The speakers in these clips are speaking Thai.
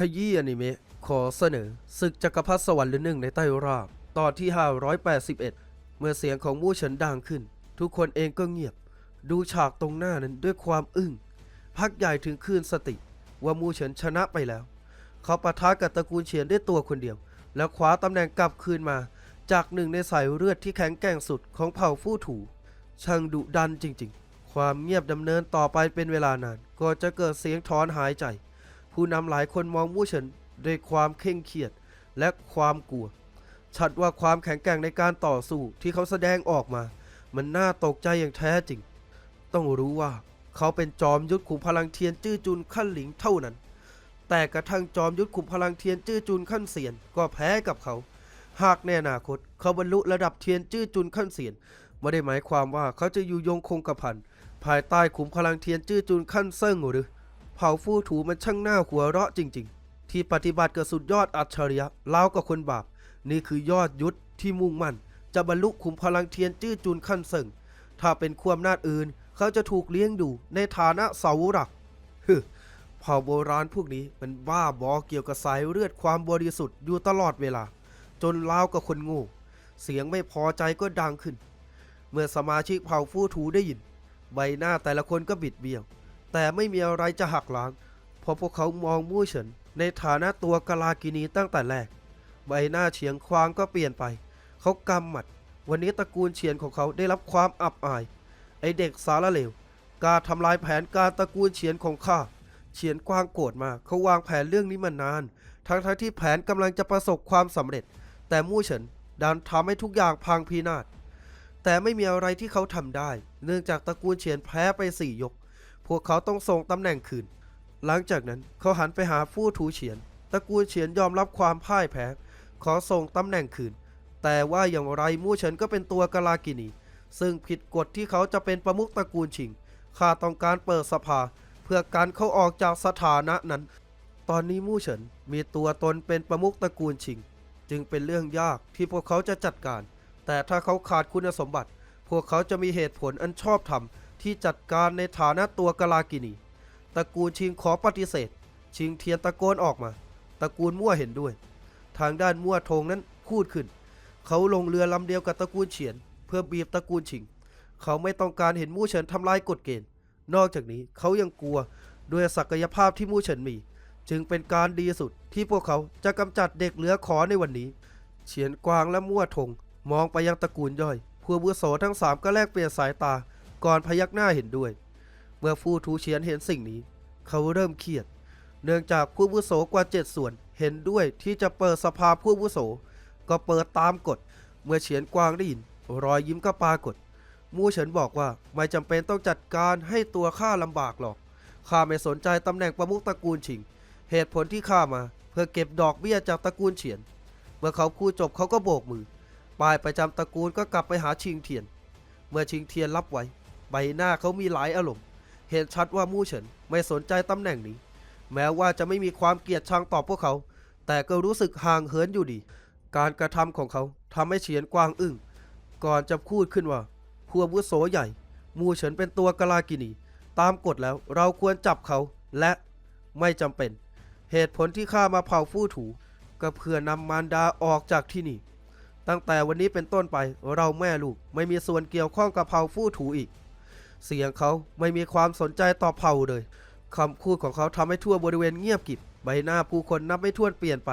ขยี้อนิเมะขอเสนอศึกจักรพรรดิสวรรค์หรือหนึ่งในใต้ราบ ตอนที่ 581 เมื่อเสียงของมู่เฉินดังขึ้น ทุกคนเองก็เงียบ ดูฉากตรงหน้านั้นด้วยความอึ้ง พักใหญ่ถึงคืนสติ ว่ามู่เฉินชนะไปแล้ว เขาปะทะกับตระกูลเฉียนด้วยตัวคนเดียว แล้วคว้าตำแหน่งกลับคืนมา จากหนึ่งในสายเลือดที่แข็งแกร่งสุดของเผ่าฟู่ถูช่างดุดันจริง ๆ ความเงียบดำเนินต่อไปเป็นเวลานานก่อนจะเกิดเสียงถอนหายใจ ผู้นำหลายคนมองมู่เฉินด้วยความเคร่งเครียดและความกลัว ชัดว่าความแข็งแกร่งในการต่อสู้ที่เขาแสดงออกมา มันน่าตกใจอย่างแท้จริง ต้องรู้ว่าเขาเป็นจอมยุทธขุมพลังเทียนจื้อจุนขั้นหลิงเท่านั้น แต่กระทั่งจอมยุทธขุมพลังเทียนจื้อจุนขั้นเสียนก็แพ้กับเขา หากในอนาคตเขาบรรลุระดับเทียนจื้อจุนขั้นเสียนไม่ได้หมายความว่าเขาจะอยู่ยงคงกระพันภายใต้ขุมพลังเทียนจื้อจุนขั้นเซิ่งหรือ เผ่าฟู่ถูมันช่างหน้าหัวเราะจริง ๆ ที่ปฏิบัติกับสุดยอดอัจฉริยะเล้ากับคนบาป นี่คือยอดยุทธที่มุ่งมั่น จะบรรลุขุมพลังเทียนจื้อจุนขั้นเซิงถ้าเป็นความนาจอื่น เขาจะถูกเลี้ยงดูในฐานะเสาหลักฮึเผ่าโบราณพวกนี้มันบ้าบอเกี่ยวกับสายเลือดความบริสุทธิ์อยู่ตลอดเวลา จนล้าวกับคนโง่เสียงไม่พอใจก็ดังขึ้น เมื่อสมาชิกเผ่าฟู่ถูได้ยิน ใบหน้าแต่ละคนก็บิดเบี้ยว แต่ไม่มีอะไรจะหักล้าง เพราะพวกเขามองมู่เฉินในฐานะตัวกลากินีตั้งแต่แรก ใบหน้าเฉียงควางก็เปลี่ยนไป เขากำหมัด วันนี้ตระกูลเฉียนของเขาได้รับความอับอาย ไอเด็กสารเลวการทำลายแผนการตระกูลเฉียนของข้า เฉียนกวางโกรธมาก เขาวางแผนเรื่องนี้มานาน ทั้งทั้งที่แผนกำลังจะประสบความสำเร็จ แต่มู่เฉินดันทำให้ทุกอย่างพังพินาศแต่ไม่มีอะไรที่เขาทำได้ เนื่องจากตระกูลเฉียนแพ้ไปสี่ยก พวกเขาต้องส่งตำแหน่งคืน หลังจากนั้นเขาหันไปหาฟู่ถูเฉียน ตระกูลเฉียนยอมรับความพ่ายแพ้ ขอส่งตำแหน่งคืน แต่ว่าอย่างไรมู่เฉินก็เป็นตัวกลากินี ซึ่งผิดกฎที่เขาจะเป็นประมุขตระกูลชิง ข้าต้องการเปิดสภา เพื่อการเข้าออกจากสถานะนั้น ตอนนี้มู่เฉินมีตัวตนเป็นประมุขตระกูลชิง จึงเป็นเรื่องยากที่พวกเขาจะจัดการ แต่ถ้าเขาขาดคุณสมบัติ พวกเขาจะมีเหตุผลอันชอบธรรม ที่จัดการในฐานะตัวกลากินีตระกูลชิงขอปฏิเสธ ชิงเทียนตะโกนออกมา ตระกูลมั่วเห็นด้วย ทางด้านมั่วทงนั้นพูดขึ้น เขาลงเรือลำเดียวกับตระกูลเฉียน เพื่อบีบตระกูลชิง เขาไม่ต้องการเห็นมู่เฉินทำลายกฎเกณฑ์ นอกจากนี้เขายังกลัวด้วยศักยภาพที่มู่เฉินมี จึงเป็นการดีสุดที่พวกเขาจะกำจัดเด็กเหลือขอในวันนี้ เฉียนกวางและมั่วทง มองไปยังตระกูลย่อย ผู้อาวุโสทั้งสามก็แลกเปลี่ยนสายตา ก่อนพยักหน้าเห็นด้วย เมื่อฟูทูเฉียนเห็นสิ่งนี้ เขาเริ่มเครียด เนื่องจากผู้อาวุโสกว่าเจ็ดส่วนเห็นด้วยที่จะเปิดสภาผู้อาวุโส ก็เปิดตามกฎ เมื่อเฉียนกวางได้ยิน รอยยิ้มก็ปรากฏ มู่เฉินบอกว่าไม่จำเป็นต้องจัดการให้ตัวข้าลำบากหรอก ข้าไม่สนใจตำแหน่งประมุขตระกูลฉิง เหตุผลที่ข้ามา เพื่อเก็บดอกเบี้ยจากตระกูลเฉียน เมื่อเขาพูดจบเขาก็โบกมือป้ายประจำตระกูลก็กลับไปหาชิงเทียน เมื่อชิงเทียนรับไว้ ใบหน้าเขามีหลายอารมณ์ เห็นชัดว่ามู่เฉินไม่สนใจตำแหน่งนี้ แม้ว่าจะไม่มีความเกลียดชังต่อพวกเขา แต่ก็รู้สึกห่างเหินอยู่ดี การกระทำของเขาทำให้เฉียนกวางอึ้ง ก่อนจะพูดขึ้นว่าผู้อาวุโสใหญ่ มู่เฉินเป็นตัวกลากินี ตามกฎแล้วเราควรจับเขาและไม่จำเป็น เหตุผลที่ข้ามาเผาฟู่ถู ก็เพื่อนำมารดาออกจากที่นี่ตั้งแต่วันนี้เป็นต้นไปเราแม่ลูกไม่มีส่วนเกี่ยวข้องกับเผ่าฟู่ถูอีก เสียงเขาไม่มีความสนใจต่อเผ่าเลยคำพูดของเขาทำให้ทั่วบริเวณเงียบกริบใบหน้าผู้คนนับไม่ถ้วนเปลี่ยนไป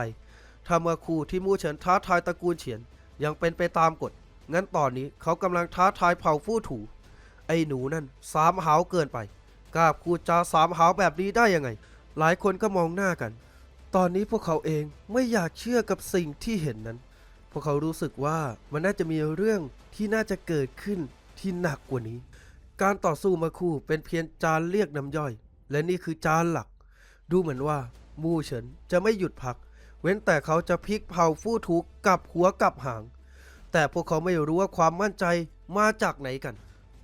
ถ้าเมื่อคู่ที่มู่เฉินท้าทายตระกูลเฉียน ยังเป็นไปตามกฎ งั้นตอนนี้เขากำลังท้าทายเผ่าฟู่ถู ไอ้หนูนั่นสามหาวเกินไปกล้าพูดจาสามหาวแบบนี้ได้ยังไง หลายคนก็มองหน้ากัน ตอนนี้พวกเขาเองไม่อยากเชื่อกับสิ่งที่เห็นนั้น พวกเขารู้สึกว่ามันน่าจะมีเรื่องที่น่าจะเกิดขึ้นที่หนักกว่านี้ การต่อสู้มาคู่เป็นเพียงจานเรียกน้ำย่อย และนี่คือจานหลัก ดูเหมือนว่า มู่เฉินจะไม่หยุดพัก เว้นแต่เขาจะพลิกเผาฟู่ถูกกลับหัวกลับหาง แต่พวกเขาไม่รู้ว่าความมั่นใจมาจากไหนกัน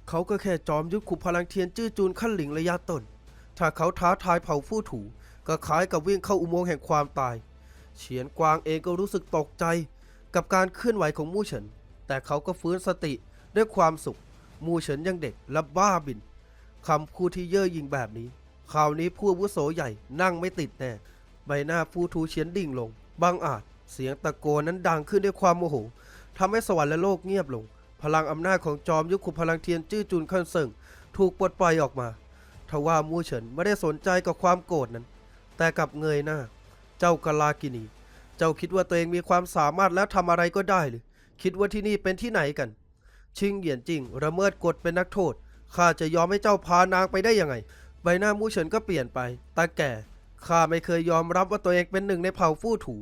เขาก็แค่จอมยุทธขุมพลังเทียนจื้อจูนขั้นหลิงระยะต้น ถ้าเขาท้าทายเผาฟู่ถูก็คล้ายกับวิ่งเข้าอุโมงค์แห่งความตาย เฉียนกวางเองก็รู้สึกตกใจ กับการเคลื่อนไหวของมู่เฉิน แต่เขาก็ฟื้นสติด้วยความสุข มูเฉินยังเด็กและบ้าบินคำพูดที่เย่อหยิ่งแบบนี้คราวนี้ผู้วุโสใหญ่นั่งไม่ติดแน่ ใบหน้าฟูทูเฉียนดิ่งลง บางอาจเสียงตะโกนนั้นดังขึ้นด้วยความโมโหทำให้สวรรค์และโลกเงียบลง พลังอำนาจของจอมยุคขุมพลังเทียนจื้อจุนขั้นเซิงถูกปลดปล่อยออกมา ทว่ามูเฉินไม่ได้สนใจกับความโกรธนั้น แต่กลับเงยหน้า เจ้ากาลากินี เจ้าคิดว่าตัวเองมีความสามารถแล้วทำอะไรก็ได้หรือ คิดว่าที่นี่เป็นที่ไหนกัน ชิงเหยียนจริงระเมิดกฎเป็นนักโทษข้าจะยอมให้เจ้าพานางไปได้ยังไง ใบหน้ามู่เฉินก็เปลี่ยนไป ตาแก่ข้าไม่เคยยอมรับว่าตัวเองเป็นหนึ่งในเผ่าฟู่ถู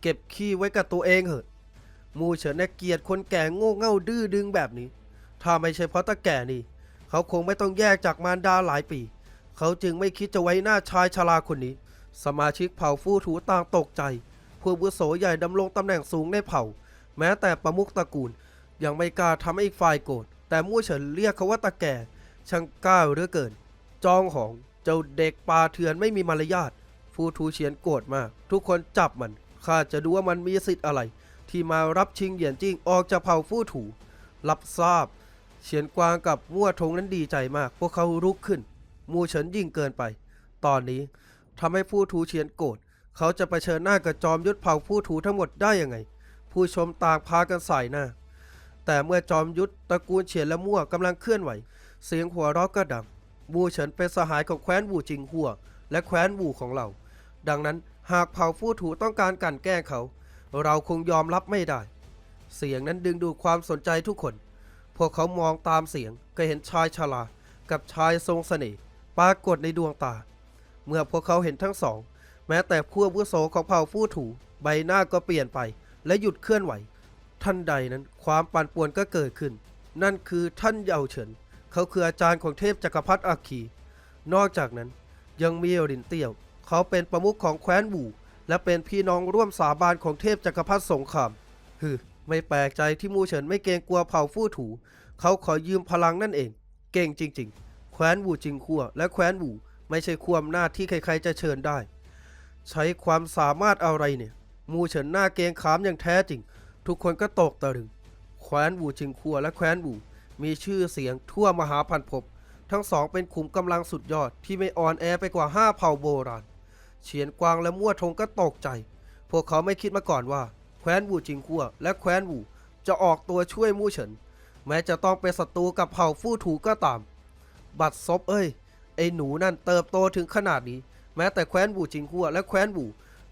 เก็บขี้ไว้กับตัวเองเหอะมู่เฉินน่ะเกลียดคนแก่โง่เง่าดื้อดึงแบบนี้ ถ้าไม่ใช่เพราะตาแก่นี่ เขาคงไม่ต้องแยกจากมารดาหลายปี เขาจึงไม่คิดจะไว้หน้าชายชราคนนี้ สมาชิกเผ่าฟู่ถูต่างตกใจ ผู้บุโสใหญ่ดำรงตำแหน่งสูงในเผ่า แม้แต่ประมุขตระกูล ยังไม่กล้าทำให้อีกฝ่ายโกรธแต่มู่เฉินเรียกเขาว่าตาแก่ช่างกล้าเหลือเกิน จองหองเจ้าเด็กป่าเถื่อนไม่มีมารยาทฟูทูเฉียนโกรธมาก ทุกคนจับมันข้าจะดูว่ามันมีสิทธิ์อะไร ที่มารับชิงเหยียนจิ้งออกจากเผ่าฟู่ถูรับทราบ เฉียนกวางกับมั่วทงนั้นดีใจมาก พวกเขารุกขึ้น มูเฉินยิ่งเกินไป ตอนนี้ทำให้ผู้ถูเฉียนโกรธเขาจะไปเผชิญหน้ากับจอมยุทธเผ่าผู้ถูทั้งหมดได้ยังไง ผู้ชมต่างพากันใส่หน้า แต่เมื่อจอมยุทธตระกูลเฉียนและมั่วกำลังเคลื่อนไหว เสียงหัวเราะก็ดังมูเฉินเป็นสหายของแคว้นวูจิงหัว และแคว้นวูของเรา ดังนั้นหากเผ่าฟู่ถูต้องการกันแกล้งเขา เราคงยอมรับไม่ได้ เสียงนั้นดึงดูดความสนใจทุกคน พวกเขามองตามเสียงก็เห็นชายชรากับชายทรงเสน่ห์ปรากฏในดวงตา เมื่อพวกเขาเห็นทั้งสอง แม้แต่ผู้อาวุโสของเผ่าฟู่ถู ใบหน้าก็เปลี่ยนไป และหยุดเคลื่อนไหว ท่านใดนั้นความปั่นป่วนก็เกิดขึ้น นั่นคือท่านเยาเฉิน เขาคืออาจารย์ของเทพจักรพรรดิอาคี นอกจากนั้นยังมีหลินเตี้ยว เขาเป็นประมุขของแคว้นบูและเป็นพี่น้องร่วมสาบานของเทพจักรพรรดิสงครามฮึไม่แปลกใจที่มูเฉินไม่เกรงกลัวเผ่าฟู่ถู เขาขอยืมพลังนั่นเอง เก่งจริง ๆ แคว้นบูจิงขัวและแคว้นบูไม่ใช่ความหน้าที่ใครๆจะเชิญได้ ใช้ความสามารถอะไรเนี่ย มูเฉินหน้าเกรงขามอย่างแท้จริง ทุกคนก็ตกตะลึงแคว้นบูจิงคัวและแคว้นบูมีชื่อเสียงทั่วมหาพันภพทั้งสองเป็นขุมกำลังสุดยอดที่ไม่อ่อนแอไปกว่าห้าเผ่าโบราณเฉียนกวางและมั่วทงก็ตกใจ พวกเขาไม่คิดมาก่อนว่า แคว้นบูจิงคัวและแคว้นบูจะออกตัวช่วยมู่เฉิน แม้จะต้องเป็นศัตรูกับเผ่าฟู่ถูก็ตาม บัดซบเอ้ย ไอ้หนูนั่นเติบโตถึงขนาดนี้ แม้แต่แคว้นบูจิงคัวและแคว้นบู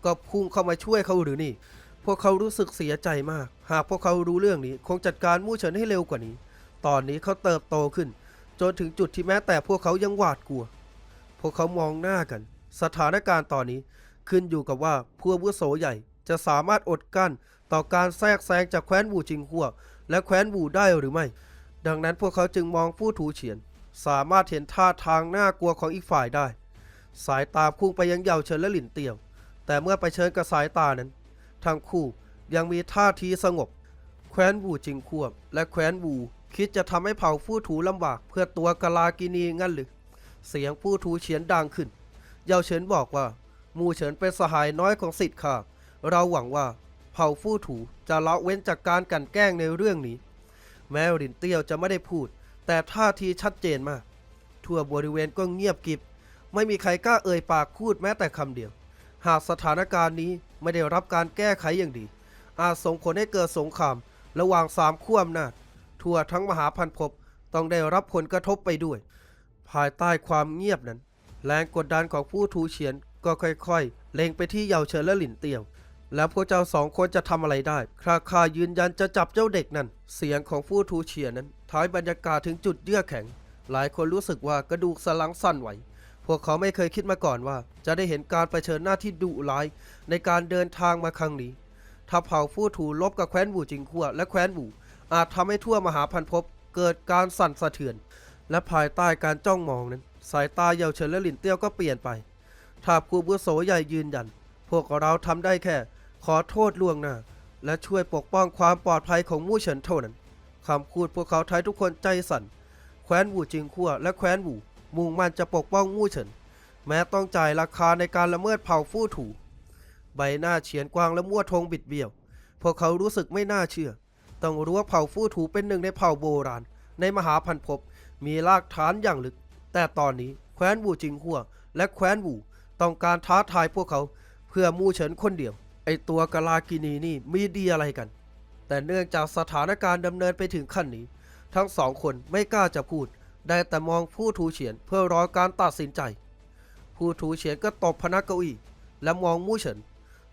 ก็พุ่งเข้ามาช่วยเขาหรือนี่ พวกเขารู้สึกเสียใจมาก หากพวกเขารู้เรื่องนี้ คงจัดการมู่เฉินให้เร็วกว่านี้ ตอนนี้เขาเติบโตขึ้น จนถึงจุดที่แม้แต่พวกเขายังหวาดกลัว พวกเขามองหน้ากัน สถานการณ์ตอนนี้ขึ้นอยู่กับว่าผู้วุโสใหญ่จะสามารถอดกั้นต่อการแทรกแซงจากแคว้นบูจิงหัวและแคว้นบูได้หรือไม่ ดังนั้นพวกเขาจึงมองผู้ถูเฉียน สามารถเห็นท่าทางน่ากลัวของอีกฝ่ายได้ สายตาพุ่งไปยังเหยาเฉินและหลินเตียว แต่เมื่อไปเชิญกับสายตานั้น ทั้งคู่ยังมีท่าทีสงบ แคว้นบูจิงควบ และแคว้นบูคิดจะทำให้เผ่าฟู่ถูลำบากเพื่อตัวกลากินีงั้นหรือ เสียงผู้ถูเฉียนดังขึ้น เยาเฉินบอกว่า มูเฉินเป็นสหายน้อยของสิทธิ์ข้าเราหวังว่าเผ่าฟู่ถูจะละเว้นจากการกันแกล้งในเรื่องนี้ แม้รินเตียวจะไม่ได้พูด แต่ท่าทีชัดเจนมาก ทั่วบริเวณก็เงียบกริบ ไม่มีใครกล้าเอ่ยปากพูดแม้แต่คำเดียว หากสถานการณ์นี้ ไม่ได้รับการแก้ไขอย่างดี อาจส่งผลให้เกิดสงคราม ระหว่างสามขั้วอำนาจ ทั่วทั้งมหาพันภพต้องได้รับผลกระทบไปด้วย ภายใต้ความเงียบนั้น แรงกดดันของผู้ทูเฉียนก็ค่อยๆ เล็งไปที่เยาเฉินและหลินเตียว แล้วพวกเจ้าสองคนจะทำอะไรได้คราคายืนยันจะจับเจ้าเด็กนั่นเสียงของผู้ทูเฉียนนั้นท้ายบรรยากาศถึงจุดเยือกแข็ง หลายคนรู้สึกว่ากระดูกสลังสั่นไหว พวกเขาไม่เคยคิดมาก่อนว่า จะได้เห็นการเผชิญหน้าที่ดุร้ายในการเดินทางมาครั้งนี้ถ้าเผ่าฟู่ถูลบกับแคว้นบูจิงขัวและแคว้นบูอาจทำให้ทั่วมหาพันภพเกิดการสั่นสะเทือน และภายใต้การจ้องมองนั้น สายตาเยาเฉินและหลินเตี้ยวก็เปลี่ยนไปถ้าผู้บุโสใหญ่ยืนยัน พวกเราทำได้แค่ ขอโทษล่วงหน้า และช่วยปกป้องความปลอดภัยของมู่เฉินเท่านั้นคำพูดพวกเขาทายทุกคนใจสั่น แคว้นบูจิงขัวและแคว้นบู มุ่งมั่นจะปกป้องมู่เฉิน แม้ต้องจ่ายราคาในการละเมิดเผ่าฟู่ถู ใบหน้าเฉียนกวางและมั่วทงบิดเบี้ยว พวกเขารู้สึกไม่น่าเชื่อ ต้องรู้ว่าเผ่าฟู่ถูเป็นหนึ่งในเผ่าโบราณ ในมหาพันภพมีรากฐานอย่างลึก แต่ตอนนี้แคว้นบูจิงหัวและแคว้นบูต้องการท้าทายพวกเขาเพื่อมู่เฉินคนเดียว ไอตัวกลากินีนี่มีดีอะไรกัน แต่เนื่องจากสถานการณ์ดำเนินไปถึงขั้นนี้ ทั้งสองคนไม่กล้าจะพูด ได้แต่มองผู้ถูเฉียนเพื่อรอการตัดสินใจ ผู้ถูเฉียนก็ตบพนักเก้าอี้และมองมู่เฉิน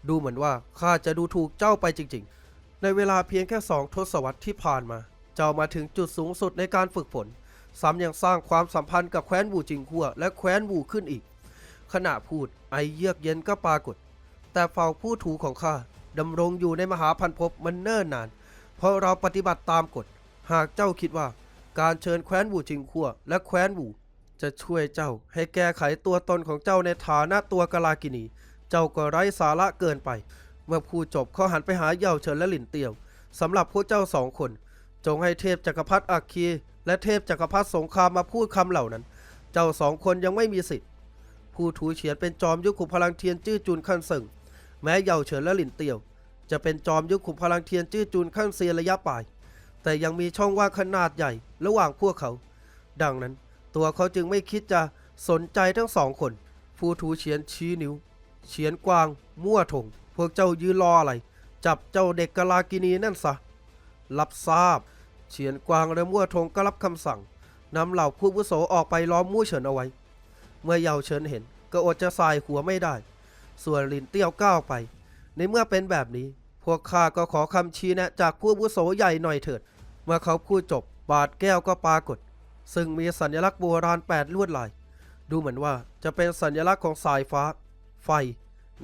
ดูเหมือนว่าข้าจะดูถูกเจ้าไปจริง ๆ ในเวลาเพียงแค่สองทศวรรษที่ผ่านมา เจ้ามาถึงจุดสูงสุดในการฝึกฝนซ้ำยังสร้างความสัมพันธ์กับแคว้นบูจิงหัวและแคว้นบูขึ้นอีก ขณะพูดไอเยือกเย็นก็ปรากฏ แต่เฝ้าผู้ถูของข้าดำรงอยู่ในมหาพันภพมันเนิ่นนาน เพราะเราปฏิบัติตามกฎ หากเจ้าคิดว่า การเชิญแคว้นบูจิงขัวและแคว้นบูจะช่วยเจ้าให้แก้ไขตัวตนของเจ้าในฐานะตัวกาลากินี เจ้าก็ไร้สาระเกินไป เมื่อพูดจบเขาหันไปหาเย่าเฉินและหลินเตียวสำหรับพวกเจ้าสองคน จงให้เทพจักรพรรดิอัคคี และเทพจักรพรรดิสงครามมาพูดคำเหล่านั้น เจ้าสองคนยังไม่มีสิทธิ์ ผู้ถูเฉียนเป็นจอมยุคขุมพลังเทียนจื้อจุนขั้นสึงแม้เย่าเฉินและหลินเตียว จะเป็นจอมยุคขุมพลังเทียนจื้อจุนขั้นเซียระยะปลาย แต่ยังมีช่องว่างขนาดใหญ่ระหว่างพวกเขา ดังนั้นตัวเขาจึงไม่คิดจะสนใจทั้งสองคน ผู้ถูเฉียนชี้นิ้ว เฉียนกวาง มั่วถง พวกเจ้ายืนรออะไร จับเจ้าเด็กกะลากินีนั่นซะ รับทราบ เฉียนกวางและมั่วถงก็รับคำสั่งนำเหล่าผู้วุโสออกไปล้อมมู่เฉินเอาไว้ เมื่อเยาเฉินเห็น ก็อดจะสายหัวไม่ได้ ส่วนลินเตี้ยวก้าวไป ในเมื่อเป็นแบบนี้ พวกข้าก็ขอคำชี้แนะจากผู้วุโสใหญ่หน่อยเถิด เมื่อเขาพูดจบบาดแก้วก็ปรากฏ ซึ่งมีสัญลักษณ์โบราณแปดลวดลาย ดูเหมือนว่าจะเป็นสัญลักษณ์ของสายฟ้า ไฟ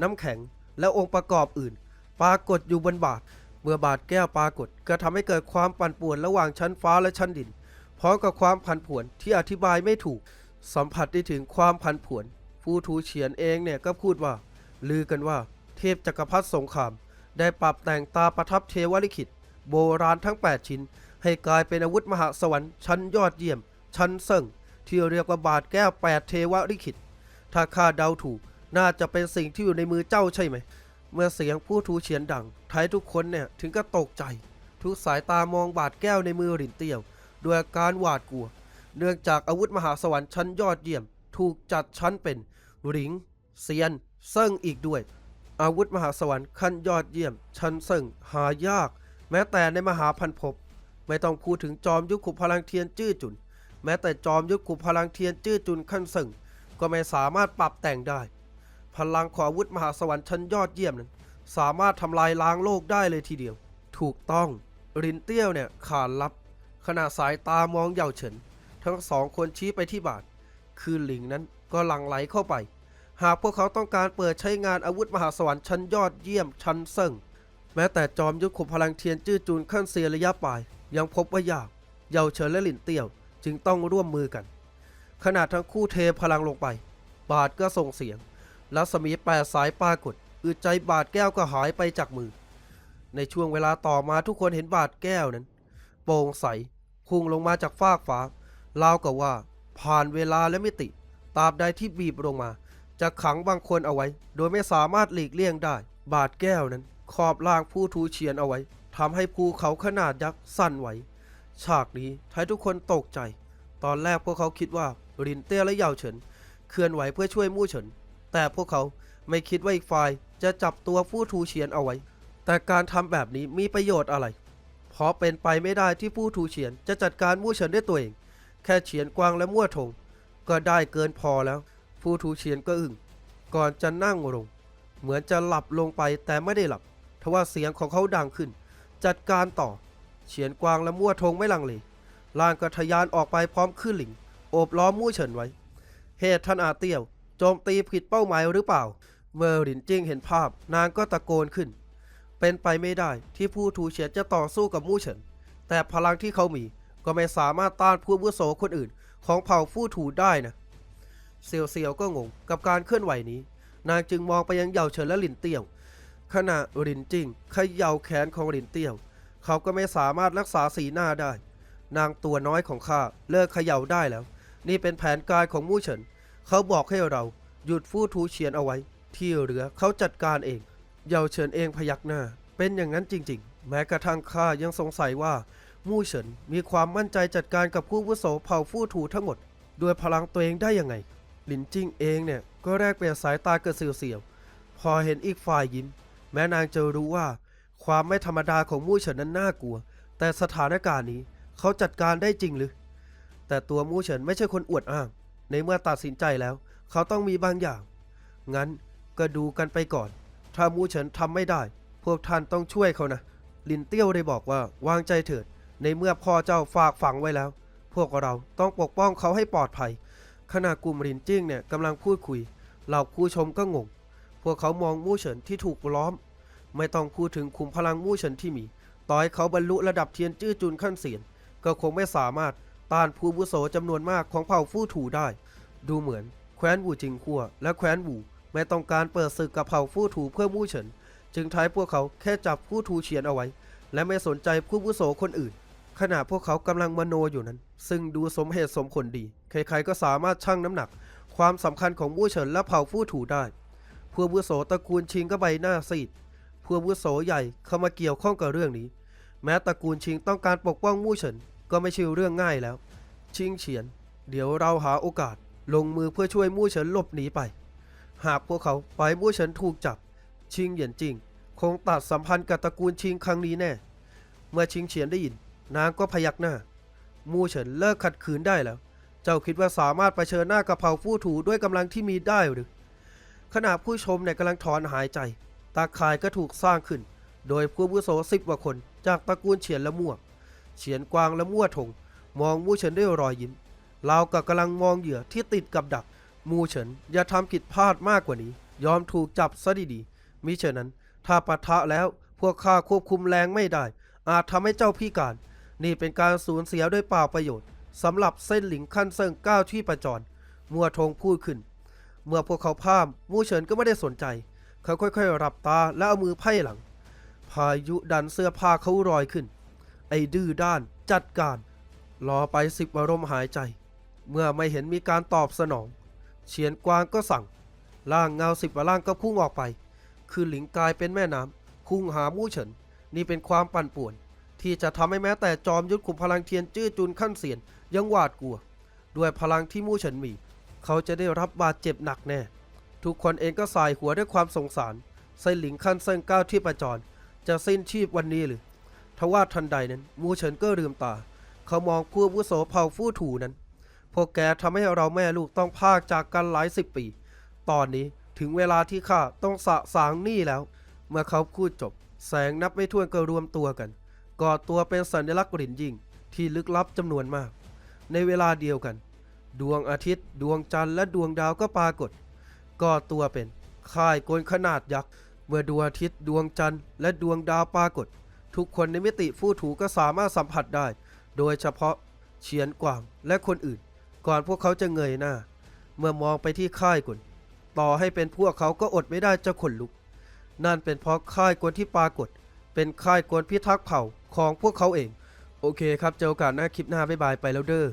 น้ำแข็ง และองค์ประกอบอื่น ปรากฏอยู่บนบาทเมื่อบาทแก้วปรากฏก็ทำให้เกิดความปั่นป่วนระหว่างชั้นฟ้าและชั้นดินพร้อมกับความผันผวนที่อธิบายไม่ถูก สัมผัสได้ถึงความผันผวน ผู้ทูเฉียนเองเนี่ยก็พูดว่า ลือกันว่า เทพจักรพรรดิสงคราม ได้ปรับแต่งตาประทับเทวลิขิต โบราณทั้ง 8 ชิ้น ให้กลายเป็นอาวุธมหาสวรรค์ชั้นยอดเยี่ยม ชั้นเซิ่ง ที่เรียกว่าบาทแก้ว8เทวลิขิต ถ้าข้าเดาถูก น่าจะเป็นสิ่งที่อยู่ในมือเจ้าใช่ไหม เมื่อเสียงผู้ทูเฉียนดังไทยทุกคนเนี่ยถึงก็ตกใจ ทุกสายตามองบาดแก้วในมือหลินเตียวด้วยอาการหวาดกลัว เนื่องจากอาวุธมหาสวรรค์ชั้นยอดเยี่ยม ถูกจัดชั้นเป็นหริงเซียนเซิ่งอีกด้วย อาวุธมหาสวรรค์ขั้นยอดเยี่ยม ชั้นเซิ่งหายาก แม้แต่ในมหาพันภพ ไม่ต้องพูดถึงจอมยุคขุพลังเทียนจื้อจุน แม้แต่จอมยุคขุพลังเทียนจื้อจุนขั้นเซิ่งก็ไม่สามารถปรับแต่งได้ พลังของอาวุธมหาสวรรค์ชั้นยอดเยี่ยมนั้น สามารถทำลายล้างโลกได้เลยทีเดียว ถูกต้องรินเตี้ยวเนี่ยขานรับขณะสายตามองเย่าเฉิน ทั้งสองคนชี้ไปที่บาท คือหลิงนั้นก็หลั่งไหลเข้าไป หากพวกเขาต้องการเปิดใช้งานอาวุธมหาสวรรค์ชั้นยอดเยี่ยมชั้นเซิงแม้แต่จอมยุทธขุมพลังเทียนจื้อจูนขั้นเซียระยะปลาย ยังพบว่ายากเหยาเฉินและหลินเตี้ยว จึงต้องร่วมมือกัน ขณะทั้งคู่เทพลังลงไป บาทก็ส่งเสียงรัศมีแปดสายปรากฏอึดใจบาดแก้วก็หายไปจากมือ ในช่วงเวลาต่อมาทุกคนเห็นบาดแก้วนั้น โปร่งใสพุ่งลงมาจากฟากฟ้าราวกับว่า ผ่านเวลาและมิติตราบใดที่บีบลงมา จะขังบางคนเอาไว้ โดยไม่สามารถหลีกเลี่ยงได้ บาดแก้วนั้นขอบล่างผู้ทูเฉียนเอาไว้ ทำให้ภูเขาขนาดยักษ์สั่นไหว ฉากนี้ทำให้ทุกคนตกใจ ตอนแรกพวกเขาคิดว่ารินเต้และเยาวเฉินเคลื่อนไหวเพื่อช่วยมู่เฉิน แต่พวกเขาไม่คิดว่าอีกฝ่ายจะจับตัวผู้ทูเฉียนเอาไว้ แต่การทำแบบนี้มีประโยชน์อะไร เพราะเป็นไปไม่ได้ที่ผู้ทูเฉียนจะจัดการมู่เฉินด้วยตัวเอง แค่เฉียนกวางและมั่วถงก็ได้เกินพอแล้ว ผู้ทูเฉียนก็อึ้งก่อนจะนั่งลง เหมือนจะหลับลงไปแต่ไม่ได้หลับทว่าเสียงของเขาดังขึ้น จัดการต่อ เฉียนกวางและมั่วทงไม่ลังเลล่างก็ทยานออกไปพร้อมขึ้นหลิง โอบล้อมมู่เฉินไว้ เหตุท่านอาเตียว โจมตีผิดเป้าหมายหรือเปล่า เมื่อหลินจิ้งเห็นภาพนางก็ตะโกนขึ้น เป็นไปไม่ได้ที่ผู้ทูเฉียนจะต่อสู้กับมู่เฉิน แต่พลังที่เขามีก็ไม่สามารถต้านผู้อาวุโสคนอื่น ของเผ่าฟู่ถูได้นะเซียวเซียวก็งงกับการเคลื่อนไหวนี้ นางจึงมองไปยังเหยาเฉินและหลินเตี้ยว ขณะหลินจิงเขย่าแขนของหลินเตี้ยว เขาก็ไม่สามารถรักษาสีหน้าได้ นางตัวน้อยของข้าเลิกเขย่าได้แล้ว นี่เป็นแผนการของมู่เฉิน เขาบอกให้เราหยุดฟู่ทูเฉียนเอาไว้ ที่เหลือเขาจัดการเองเหยาเฉินเองพยักหน้า เป็นอย่างนั้นจริง ๆ แม้กระทั่งข้ายังสงสัยว่ามู่เฉินมีความมั่นใจจัดการกับผู้วุโสเผ่าฟู่ถูทั้งหมดด้วยพลังตัวเองได้ยังไง หลินจิ้งเองเนี่ยก็แรกเปลี่ยนสายตาเกิดเสียวๆพอเห็นอีกฝ่ายยิ้ม ม้นางจะรู้ว่า ความไม่ธรรมดาของมู่เฉินนั้นน่ากลัว แต่สถานการณ์นี้เขาจัดการได้จริงหรือ แต่ตัวมู่เฉินไม่ใช่คนอวดอ้าง ในเมื่อตัดสินใจแล้ว เขาต้องมีบางอย่าง งั้นก็ดูกันไปก่อน ถ้ามู่เฉินทำไม่ได้ พวกท่านต้องช่วยเขานะ ลินเตี้ยวได้บอกว่าวางใจเถิด ในเมื่อพ่อเจ้าฝากฝังไว้แล้ว พวกเราต้องปกป้องเขาให้ปลอดภัย ขณะกลุ่มรินจิ้งเนี่ยกำลังพูดคุย เหล่าผู้ชมก็งง พวกเขามองมู่เฉินที่ถูกล้อม ไม่ต้องพูดถึงขุมพลังมู่เฉินที่มี ต่อให้เขาบรรลุระดับเทียนจื้อจุนขั้นเสียน ก็คงไม่สามารถต้านผู้บุโสจำนวนมากของเผ่าฟู่ถูได้ ดูเหมือนแคว้นวูจิงคัวและแคว้นวูไม่ต้องการเปิดศึกกับเผ่าฟู่ถูเพื่อมู่เฉิน จึงท้ายพวกเขาแค่จับผู้ถูเฉียนเอาไว้ และไม่สนใจผู้บุโสคนอื่น ขณะพวกเขากำลังมโนอยู่นั้น ซึ่งดูสมเหตุสมผลดี ใครๆก็สามารถชั่งน้ำหนัก ความสำคัญของมู่เฉินและเผ่าฟู่ถูได้ผู้อาวุโสตระกูลชิงก็ใบหน้าซีด ผู้อาวุโสใหญ่เข้ามาเกี่ยวข้องกับเรื่องนี้ แม้ตระกูลชิงต้องการปกป้องมู่เฉินก็ไม่ใช่เรื่องง่ายแล้ว ชิงเฉียน เดี๋ยวเราหาโอกาสลงมือเพื่อช่วยมู่เฉินหลบหนีไป หากพวกเขาปล่อยมู่เฉินถูกจับ ชิงเหยียนจริง คงตัดสัมพันธ์กับตระกูลชิงครั้งนี้แน่ เมื่อชิงเฉียนได้ยิน นางก็พยักหน้า มู่เฉินเลิกขัดขืนได้แล้ว เจ้าคิดว่าสามารถเผชิญหน้ากับเผ่าฟู่ถูด้วยกำลังที่มีได้หรือขณะผู้ชมเนี่ยกำลังถอนหายใจ ตาข่ายก็ถูกสร้างขึ้น โดยผู้อาวุโสสิบกว่าคนจากตระกูลเฉียนและมั่วเฉียนกวางและมั่วถงมองมู่เฉินด้วยรอยยิ้มราวกับกำลังมองเหยื่อที่ติดกับดัก มู่เฉินอย่าทำผิดพลาดมากกว่านี้ ยอมถูกจับซะดีๆมิเช่นนั้น ถ้าปะทะแล้วพวกข้าควบคุมแรงไม่ได้ อาจทำให้เจ้าพิการ นี่เป็นการสูญเสียด้วยเปล่าประโยชน์สำหรับเส้นหลิงขั้นเซิงก้าวที่ประจร มัวทงพูดขึ้น เมื่อพวกเขาพามมู่เฉินก็ไม่ได้สนใจ เขาค่อยๆรับตาและเอามือไพ่หลัง พายุดันเสื้อผ้าเขารอยขึ้น ไอ้ดื้อด้านจัดการ รอไปสิบอารมณ์หายใจ เมื่อไม่เห็นมีการตอบสนอง เฉียนกวางก็สั่งร่างเงาสิบกว่าร่างก็พุ่งออกไป คือหลิงกลายเป็นแม่น้ำพุ่งหามู่เฉิน นี่เป็นความปั่นป่วน ที่จะทำให้แม้แต่จอมยุทธขุมพลังเทียนจื้อจุนขั้นเสียนยังหวาดกลัว ด้วยพลังที่มู่เฉินมี เขาจะได้รับบาดเจ็บหนักแน่ ทุกคนเองก็สายหัวด้วยความสงสารไซหลิงขั้นเซิงก้าวที่ประจร จะสิ้นชีพวันนี้หรือทว่าทันใดนั้น มูเฉินก็ลืมตา เขามองผู้วุโสเผ่าฟู่ถูนั้น พวกแกทำให้เราแม่ลูกต้องพากจากกันหลายสิบปี ตอนนี้ถึงเวลาที่ข้าต้องสะสางหนี้แล้ว เมื่อเขาพูดจบ แสงนับไม่ถ้วนก็รวมตัวกันก่อตัวเป็นสัญลักษณ์กลิ่นยิ่งที่ลึกลับจำนวนมาก ในเวลาเดียวกัน ดวงอาทิตย์ ดวงจันทร์และดวงดาวก็ปรากฏ ก่อตัวเป็นค่ายกลขนาดยักษ์ เมื่อดวงอาทิตย์ดวงจันทร์และดวงดาวปรากฏ ทุกคนในมิติฟู่ถูก็สามารถสัมผัสได้ โดยเฉพาะเฉียนกวางและคนอื่น ก่อนพวกเขาจะเงยหน้า เมื่อมองไปที่ค่ายกลต่อให้เป็นพวกเขาก็อดไม่ได้จะขนลุก นั่นเป็นเพราะค่ายกลที่ปรากฏ เป็นค่ายกลพิทักษ์เผ่าของพวกเขาเอง โอเคครับเจอกาสหน้าคลิปหน้าบ๊ายบายไปแล้วเด้อ